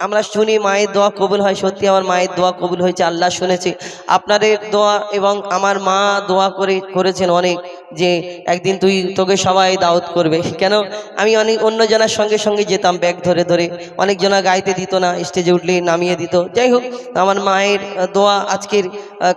আমরা শুনি, মায়ের দোয়া কবুল হয়, সত্যি আমার মায়ের দোয়া কবুল হয়েছে, আল্লাহ শুনেছে। আপনাদের দোয়া এবং আমার মা দোয়া করে, করেছেন অনেক। যে একদিন তুই তোকে সবাই দাওয়াত করবে। কেন? আমি অনেক অন্যজনের সঙ্গে সঙ্গে যেতাম ব্যাগ ধরে ধরে। অনেকজনা গাইতে দিত না স্টেজে উঠলে নামিয়ে দিত। যাই হোক, আমার মায়ের দোয়া আজকের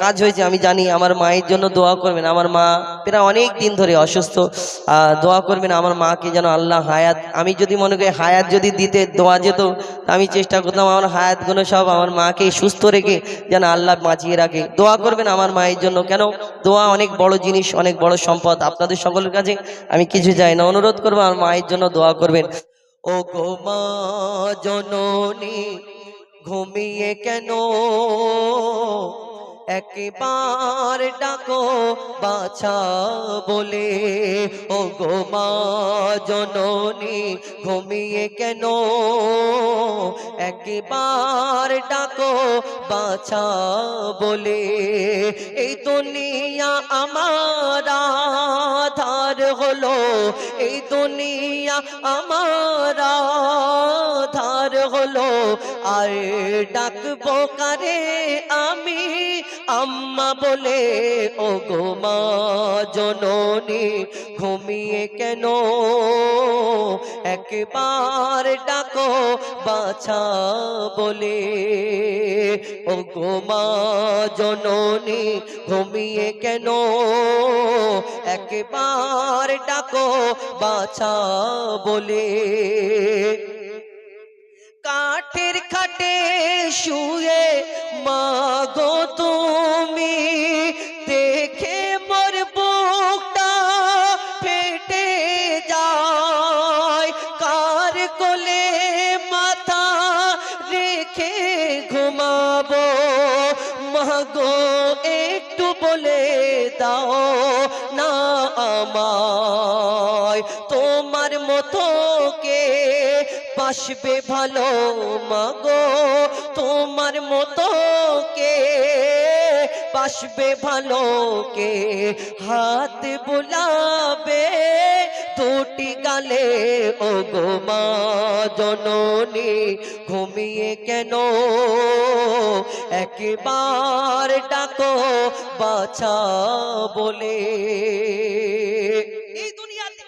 কাজ হয়েছে, আমি জানি আমার মায়ের জন্য দোয়া করবেন। আমার মা প্রায় অনেক দিন ধরে অসুস্থ। দোয়া করবেন আমার মাকে যেন আল্লাহ হায়াত, আমি যদি মনে করি হায়াত যদি দিতে দোয়া যেত আমি চেষ্টা করতাম আমার হায়াতগুলো সব আমার মাকে সুস্থ রেখে যেন আল্লাহ বাঁচিয়ে রাখে। দোয়া করবেন আমার মায়ের জন্য। কেন? দোয়া অনেক বড় জিনিস, অনেক বড় আপনাদের সকলের কাছে আমি কিছু চাই না, অনুরোধ করব আমার মায়ের জন্য দোয়া করবেন। ও গো জননী, ঘুমিয়ে কেন? একবার ডাকো, বাছা বলে ও গো মা জননী, ঘুমিয়ে কেন? একবার ডাকো, বাছা বলে, এই দুনিয়া আমার আধার হলো, এই দুনিয়া আমার আর ডাকবো কারে আমি? আম্মা বলে ও গো মা জননী, ঘুমিয়ে কেন? একবার ডাকো বাছা বলে ও গো মা জননী, ঘুমিয়ে কেন? একবার ডাকো বাছা বলে। কাঠের খাটে শুয়ে, মাগো তুমি, দেখে মোর বুকটা ফেটে যায়। কার কোলে মাথা রেখে ঘুমাবো? মাগো, একটু বলে দাও না আমায়। তোমার মতো কে বাসবে ভালো, মাগো, তোমার মতো কে? বাসবে ভালো কে? হাত বুলাবে দুটি গালে ও গো মা জননী, ঘুমিয়ে কেন? একবার ডাকো, বাছা বলে। এই দুনিয়াতে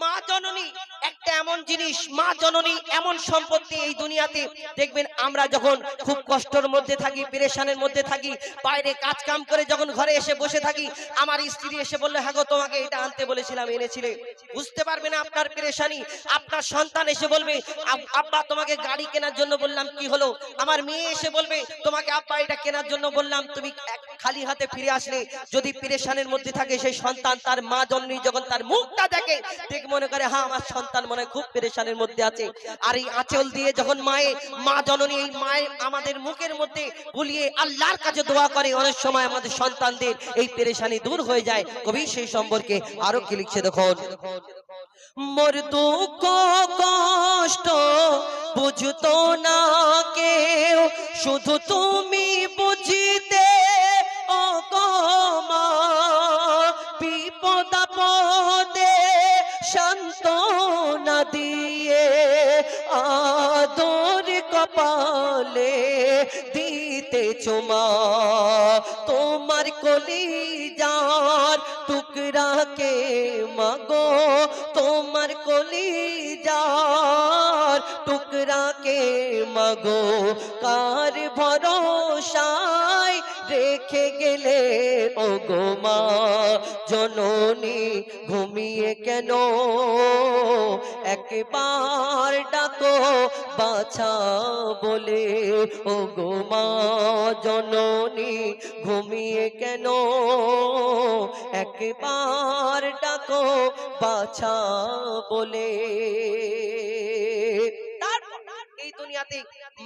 মা জননী একটা এমন জিনিস, মা জননী এমন সম্পত্তি এই দুনিয়াতে দেখবেন আমরা যখন খুব কষ্টের মধ্যে থাকি, পেরেশানের মধ্যে থাকি, বাইরে কাজ কাম করে যখন ঘরে এসে বসে থাকি, আমার স্ত্রী এসে বলল হ্যাঁ তোমাকে এটা আনতে বলেছিলাম, এনেছিলে। বুঝতে পারবে না আপনার পেরেশানি। আপনার সন্তান এসে বলবে আব্বা, তোমাকে গাড়ি কেনার জন্য বললাম, কি হলো? আমার মেয়ে এসে বলবে, তোমাকে আব্বা এটা কেনার জন্য বললাম, তুমি খালি হাতে ফিরে আসলে, যদি পেরেশানের মধ্যে থাকে সেই সন্তান তার মা জননী যখন তার মুখটা দেখে দেখে মনে করে হ্যাঁ আমার সন্তান মনে খুব পেরেশানের মধ্যে আছে। আর এই আঁচল দিয়ে যখন মায়ে, মা জননী এই মায়ের আমাদের মুখের মধ্যে বুলিয়ে আল্লাহর কাছে দোয়া করে, অনেক সময় আমাদের সন্তানদের এই পেরেশানি দূর হয়ে যায়। কবি সেই সম্পর্কে আরও কি লিখছে দেখুন? মোর দুঃখ, কষ্ট বুঝতো না কেউ, শুধু তুমি বুঝিতে না দিয়ে আদর কপালে দিতে চুমা তোমার কলি যার টুকরাকে মাগো? তোমার কলি যার টুকরাকে মাগো? কার ভরসায় রেখে গেলে ও গো মা, জননী ঘুমিয়ে কেন? একবার ডাকো বাছা বলে ও গো মা, জননী ঘুমিয়ে কেন? একবার ডাকো বাছা বলে। দুনিয়াতে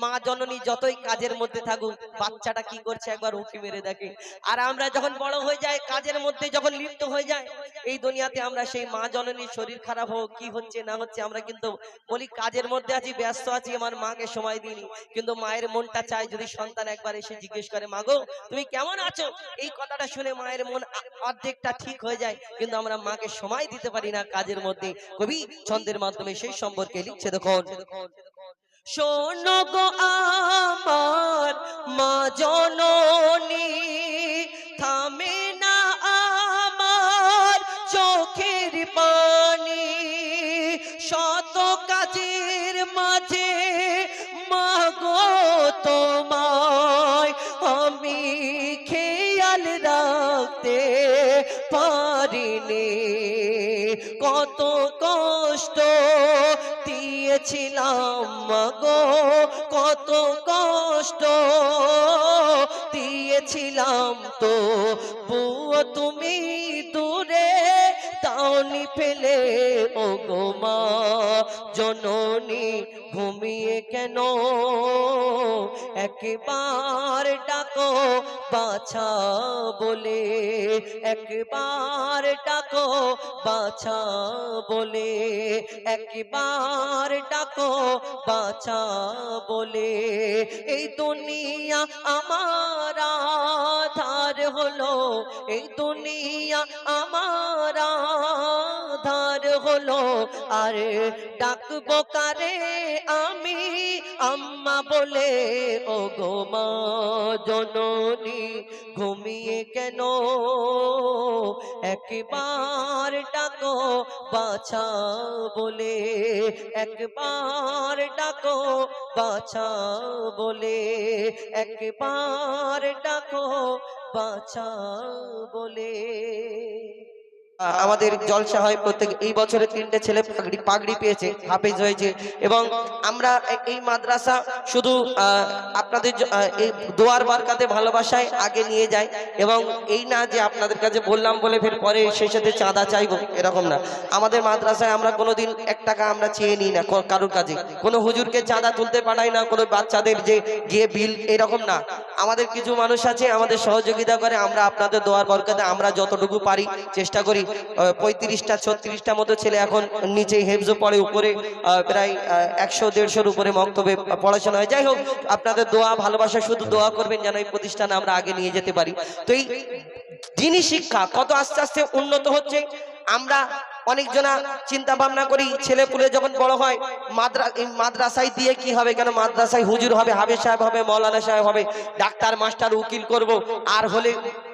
মা জননী যতই কাজের মধ্যে থাকুক, বাচ্চাটা কি করছে একবার উঠি মেরে দেখে। আর আমরা যখন বড় হয়ে যায় কাজের মধ্যে যখন লিপ্ত হয়ে যায় এই দুনিয়াতে আমরা সেই মা জননীর শরীর খারাপ হোক, কি হচ্ছে না হচ্ছে, আমরা কিন্তু বলি, কাজের মধ্যে আছি, ব্যস্ত আছি, আমার মাকে সময় দিইনি। কিন্তু মায়ের মনটা চায় যদি সন্তান একবার এসে জিজ্ঞেস করে মাগো তুমি কেমন আছো? এই কথাটা শুনে মায়ের মন অর্ধেকটা ঠিক হয়ে যায়, কিন্তু আমরা মাকে সময় দিতে পারি না কাজের মধ্যে। কবি ছন্দের মাধ্যমে সেই সম্পর্কে লিখছে দেখুন। শোনো গো আমার মা জননী, থামে না আমার চোখের পানি। শত কাজের মাঝে মাগো তোমায়, আমি খেয়াল রাখতে পারিনি। কত দিয়েছিলাম মাগো, কত কষ্ট দিয়েছিলাম তো। বুয়ো তুমি দূরে তাওনি ফেলে ও গো মা, জননী ঘুমিয়ে কেন? একবার ডাকো বাছা বলে, একবার ডাকো বাছা বলে, একবার ডাকো বাছা বলে। এই দুনিয়া আমার আধার হলো, এই দুনিয়া আমার আধার হলো, আরে ডাকবো কারে আমি? আম্মা বলে ও গো মা জননী, ঘুমিয়ে কেন? একবার ডাকো, বাছা বলে, একবার ডাকো, বাছা বলে, একবার ডাকো, বাছা বলে। আমাদের জলসা হয় প্রত্যেক এই বছরে তিনটে ছেলে পাগড়ি পাগড়ি পেয়েছে, হাফেজ হয়েছে। এবং আমরা এই মাদ্রাসা শুধু আপনাদের এই দোয়ার বারকাতে ভালোবাসায় আগে নিয়ে যায়। এবং এই না যে আপনাদের কাছে বললাম বলে ফের পরে সেই সাথে চাঁদা চাইব, এরকম না। আমাদের মাদ্রাসায় আমরা কোনোদিন এক টাকা আমরা চেয়ে নিই না কারোর কাছে। কোনো হুজুরকে চাঁদা তুলতে পাঠাই না, কোনো বাচ্চাদের যে গিয়ে বিল, এরকম না। আমাদের কিছু মানুষ আছে, আমাদের সহযোগিতা করে, আমরা আপনাদের দোয়ার বরকাতে আমরা যতটুকু পারি চেষ্টা করি। পঁয়ত্রিশটা, ছত্রিশটা মতো ছেলে এখন নিচে হেফজো পড়ে, উপরে প্রায় একশো, দেড়শোর উপরে মক্তবে পড়াশোনা হয়। যাই হোক, আপনাদের দোয়া, ভালোবাসা, শুধু দোয়া করবেন যেন এই প্রতিষ্ঠানে আমরা আগে নিয়ে যেতে পারি। তো এই দিনী শিক্ষা কত আস্তে আস্তে উন্নত হচ্ছে, আমরা অনেকজনা চিন্তা ভাবনা করি, ছেলে পুলে যখন বড় হয়, মাদ্রা মাদ্রাসায় দিয়ে কি হবে কেন? মাদ্রাসায় হুজুর হবে হাবেজ সাহেব হবে, মৌলানা সাহেব হবে, ডাক্তার, মাস্টার, উকিল করব, আর হলে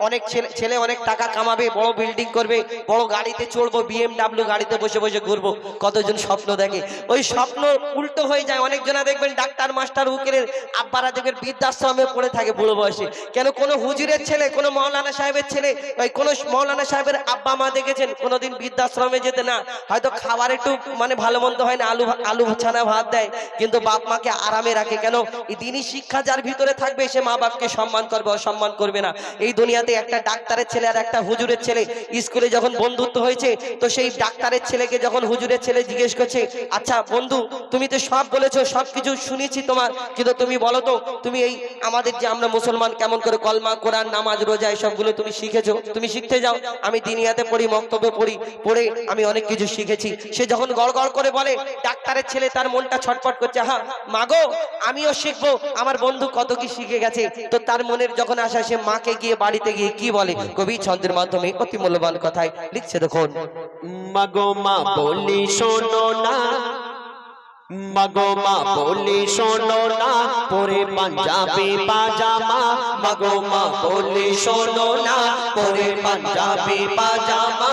অনেক ছেলে ছেলে অনেক টাকা কামাবে, বড় বিল্ডিং করবে, বড় গাড়িতে চড়বো বিএমডাব্লিউ গাড়িতে বসে বসে ঘুরবো, কতজন স্বপ্ন দেখে। ওই স্বপ্ন উল্টো হয়ে যায় অনেকজনা দেখবেন ডাক্তার, মাস্টার, উকিলের আব্বারা দেখবেন বৃদ্ধাশ্রমে পড়ে থাকে বুড়ো বয়সে। কেন? কোনো হুজুরের ছেলে, কোনো মৌলানা সাহেবের ছেলে, ওই কোনো মৌলানা সাহেবের আব্বা মা দেখেছেন, কোনোদিন বৃদ্ধাশ্রমে যেতে না। হয়তো খাবার একটু মানে ভালো মন্দ হয় না, আলু আলু ছানা ভাত দেয়, কিন্তু বাপ মাকে আরামে রাখে কেন? এই দিনই শিক্ষা যার ভিতরে থাকবে, সে মা বাপকে সম্মান করবে, অসম্মান করবে না। এই দুনিয়াতে একটা ডাক্তারের ছেলে আর একটা হুজুরের ছেলে। স্কুলে যখন বন্ধুত্ব হয়েছে, তো সেই ডাক্তারের ছেলেকে যখন হুজুরের ছেলে জিজ্ঞেস করছে আচ্ছা বন্ধু, তুমি তো সব বলেছ, সব কিছু শুনেছি তোমার, কিন্তু তুমি বলো তো, তুমি এই আমাদের যে আমরা মুসলমান কেমন করে কলমা, কোরআন, নামাজ, রোজা এই সবগুলো তুমি শিখেছো? তুমি শিখতে যাও। আমি দিনিয়াতে পড়ি, মক্তব্যে পড়ি, পড়ে আমি অনেক কিছু শিখেছি। সে যখন গড় গড় করে বলে, ডাক্তারের ছেলে তার মনটা ছটফট করছে। হ্যাঁ মাগো আমিও শিখব। আমার বন্ধু কত কি শিখে গেছে। তো তার মনের যখন আসা সে মাকে গিয়ে বাড়িতে গিয়ে কি বলে? কবি ছন্দের মাধ্যমে অতি মূল্যবান কথায় লিখছে, দেখুন। মাগো মা বলি শোনো না। মাগো মা বলি শোনো না। পরে পাঞ্জাবি পাজামা। মাগো মা বলি শোনো না। পরে পাঞ্জাবি পাজামা।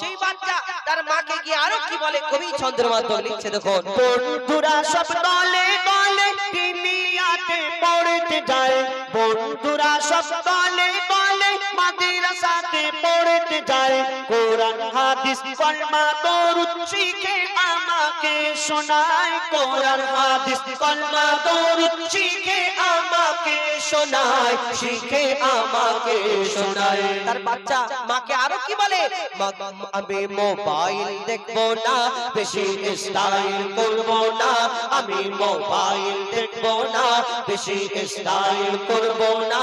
সেই বাচ্চা তার মাকে গিয়ে আরও কি বলে? কবি ছন্দের মাধ্যমে লিখছে, দেখুন। বন্ধুরা সব দলে দলে দুনিয়াতে পড়তে যায়। বন্ধুরা সব দলে দলে মাদ্রাসাতে পড়তে যায়। কোরআন, হাদিস, কলমা, দরুদ শিখে আমাকে শোনায়। কোরআন, হাদিস, কলমা, দরুদ শিখে আমাকে শোনায়, শিখে আমাকে শোনায়। তার বাচ্চা মাকে আরও কি বলে? আমি মোবাইল দেখব না, বেশি স্টাইল করব না, আমি মোবাইল দেখব না, বেশি স্টাইল করব না।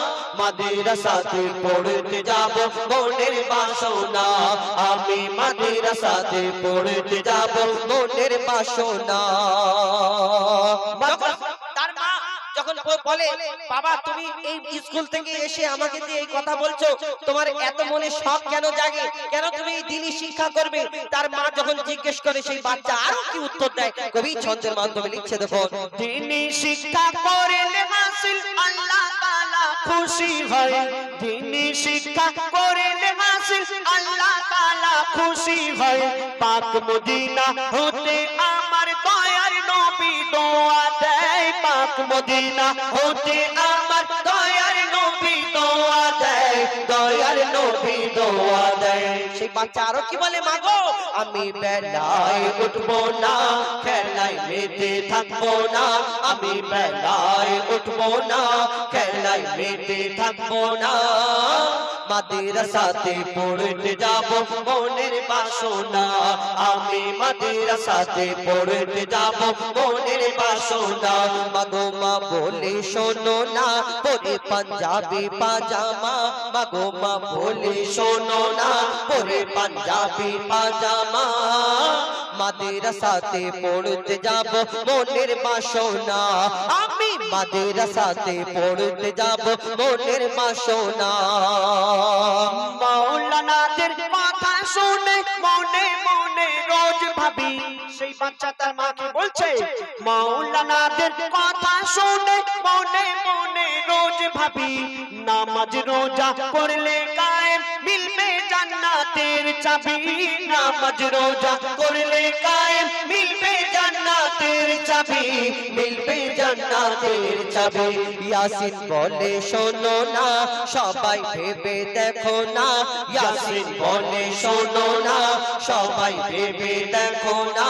মাদ্রাসাতে পড়তে যাব, মনের বাসনা। আমি মাদ্রাসাতে পড়তে যাব, মনের বাসনা। তার মা যখন বলে, বাবা, তুমি এই স্কুল থেকে এসে আমাকে যে এই কথা বলছো, তোমার এত মনে শখ কেন জাগে? কেন তুমি এই দিনই শিক্ষা করবে? তার মা যখন জিজ্ঞেস করে, সেই বাচ্চা আরও কি উত্তর দেয়? কবি ছন্দের মাধ্যমে লিখছে দেখো দিনী শিক্ষা করলে হাসিল আল্লাহ খুশি হয়, দিনী শিক্ষা করলে হাসিল আল্লাহ তাআলা খুশি হয়। পাক মদিনা হতে আমার দয়ার নবী দোয়া দেয়। পাক মদিনা হতে আমার দোয়া দেয়, দয়ার নবী দোয়া দেয়। সেই বাচ্চা আরও কি বলে, মাগো, আমি বেলায় উঠবো না, খেলায় মেতে থাকব না, আমি বেলায় উঠবো না, খেলায় মেতে থাকব না। মাদ্রাসাতে পড়তে যাব মনের বাসনা। আমি মাদ্রাসাতে পড়তে যাব মনের বাসনা। মাগো মা বলে, শোনো না, পরে পাঞ্জাবি পাজামা। মাগো মা বলে, শোনো না, পরে পাঞ্জাবি পাজামা। মাদ্রাসাতে পড়তে যাব মনের বাসনা। আমি মাদ্রাসাতে পড়তে যাব, মনের বাসনা। মাওলানাদের কথা শুনে, মনে মনে রোজ ভাবি, সেই বাচ্চা তার মাকে বলছে? মাওলানাদের কথা শুনে, মনে মনে রোজ ভাবি, নামাজ রোজা করলে মিলবে জান্নাতের চাবি নামাজ রোজা করলে কায়েম মিলবে জান্নাতের চাবি, মিলবে জান্নাতের চাবি। ইয়াসিন বলে, শোনো না, সবাই ভেবে দেখো না। ইয়াসিন বলে, শোনো না, সবাই ভেবে দেখো না।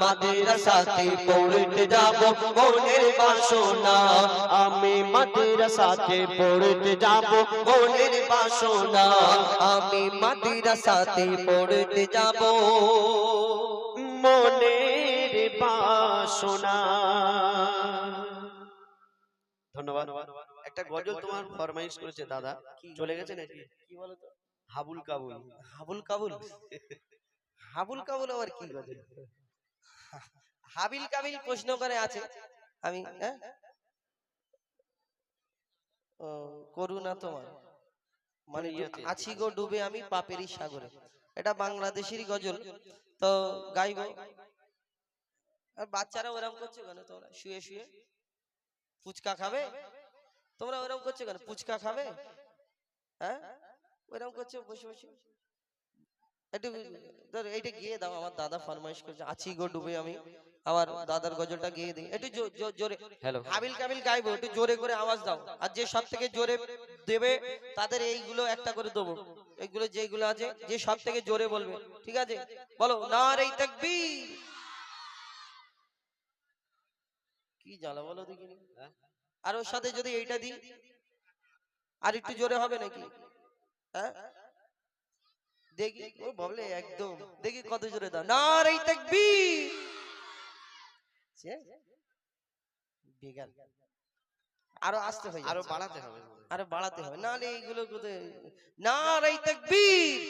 মাদ্রাসাতে পড়তে যাব মনের বাসনা। আমি মাদ্রাসাতে পড়তে যাব মনের বাসনা। আমি মাদ্রাসাতে পড়তে যাব মনের বাসনা। ধন্যবাদ। একটা গজল তোমার ফরমাইশ করেছে দাদা। চলে গেছে নাকি? কি বলো তো হাবুল কাবুল। হাবুল কাবুল? হাবুল কাবুল আবার কি কথা হাবিল কাবিল প্রশ্ন করে আছে। আমি হ্যাঁ? করুণা তোমার। মানে আছি গো ডুবে আমি পাপেরই সাগরে। এটা বাংলাদেশেরই গজল। তো গাইবো। আর বাচ্চারা ওরকম করছে কেন? তোমরা শুয়ে শুয়ে। ফুচকা খাবে? তোমরা ওরকম করছ কেন? ফুচকা খাবে? হ্যাঁ? ওরকম করছ বসে বসে। একটু ধর এইটা গিয়ে দাও আমার দাদা ফরমাইশ করছে আছি গো ডুবে আমি আমার দাদার গজলটা গিয়ে দিই একটু জো- জো- জোরে হ্যালো হাবিল কাবিল গাইবো একটু জোরে করে আওয়াজ দাও আর যে সব থেকে জোরে দেবে তাদের এইগুলো একটা করে দেবো এইগুলো যেগুলো আছে যে সব থেকে জোরে বলবে ঠিক আছে? বলো না রে তাকবীর। কি জ্বালা বলো দেখিনি? আর ওর সাথে যদি এইটা দিই আর একটু জোরে হবে নাকি? হ্যাঁ? দেখি ও বলে একদম দেখি কত জোরে দাও না রে তাকবীর। ছে? বেগাল আরও আসতে হয়ে আরও বাড়াতে হবে আরও বাড়াতে হবে। নাহলে এইগুলো কোথায়? নারাই তাকবীর।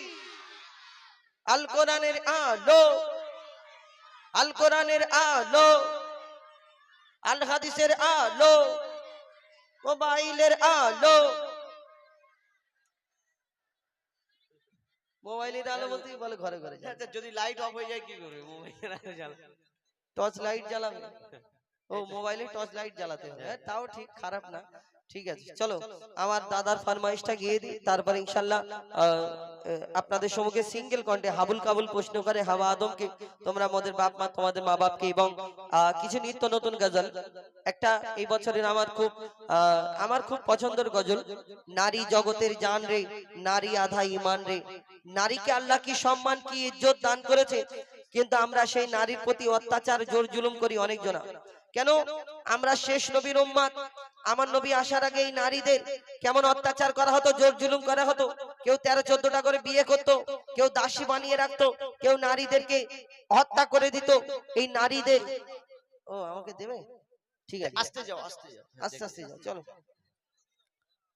আল কোরআনের আলো। আল কোরআনের আলো। আল হাদিসের আলো। মোবাইলের আলো। মোবাইলের আলো বলতেই বলে? ঘরে ঘরে আচ্ছা, যদি লাইট অফ হয়ে যায় কি করবে? মোবাইলের আলো জ্বালা টর্চ লাইট জ্বালাবে। ও মোবাইলে টর্চ লাইট জ্বালাতে হবে। হ্যাঁ, তাও ঠিক খারাপ না। ঠিক আছে চলো আমার দাদার ফরমাইশটা গিয়ে দিই। তারপর ইনশাল্লাহ আপনাদের সম্মুখে সিঙ্গেল কণ্ঠে হাবুল কাবুল প্রশ্ন করে হাওয়া আদমকে তোমরা আমাদের বাপ মা তোমাদের মা বাপকে এবং আহ, কিছু নিত্য নতুন গজল। একটা এই বছরের আমার খুব আমার খুব পছন্দের গজল নারী জগতের জান রে নারী আধা ইমান রে। নারীকে আল্লাহ কি সম্মান কি ইজ্জত দান করেছে? কিন্তু আমরা সেই নারীর প্রতি অত্যাচার জোর জুলুম করি অনেক জনা কেন? আমরা শেষ নবীর উম্মাদ। আমার নবী আসার আগে এই নারীদের কেমন অত্যাচার করা হতো জোর জুলুম করা হতো? কেউ তেরো চোদ্দটা করে বিয়ে করতো কেউ দাসী বানিয়ে রাখতো কেউ নারীদেরকে হত্যা করে দিত। এই নারীদের ও আমাকে দেবে? ঠিক আছে। আস্তে যাও আস্তে যাও। আস্তে আস্তে যাও চলো।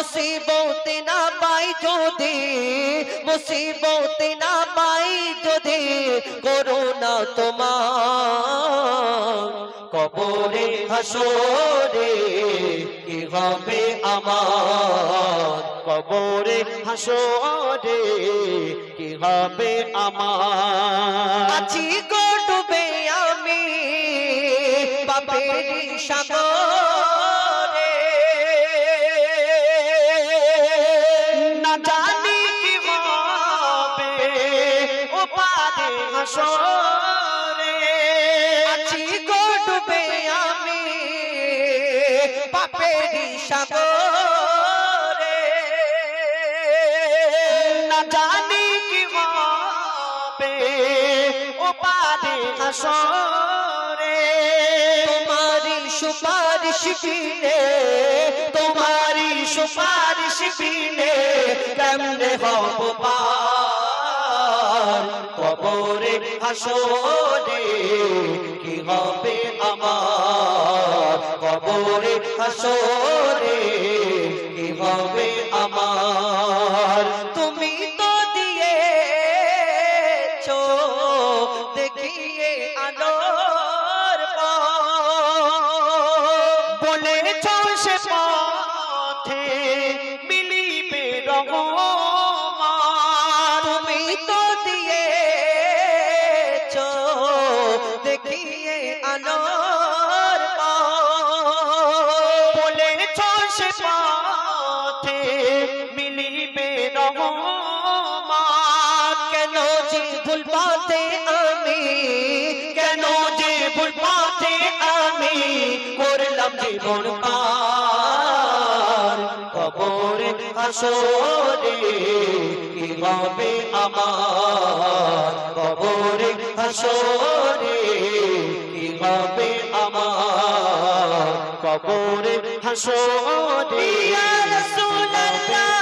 মুসিবত না পাই যদি, মুসিবত না পাই যদি করোনা তোমার কবরে হাসরে, কি হবে আমার? কবরে হাসরে, কি হবে আমার? আছি গো আমি, বাপের সাগরে। পারে হাসরে। তোমারি সুপারিশ বিনে তোমারি সুপারিশ বিনে কেমনে হব পার? কবরে হাসরে কি হবে আমার? কবরে হাসরে কি হবে আলোর বলেছ সে পথে মিলিবে রহমান কেন যে ভুল পথে আমি, কেন যে ভুল পথে আমি করলাম জীবন পার। কবরে হাসরে কি হবে আমার? কবরে হাসরে হবে আমার কবরে হাসো দিয়া রাসূলুল্লাহ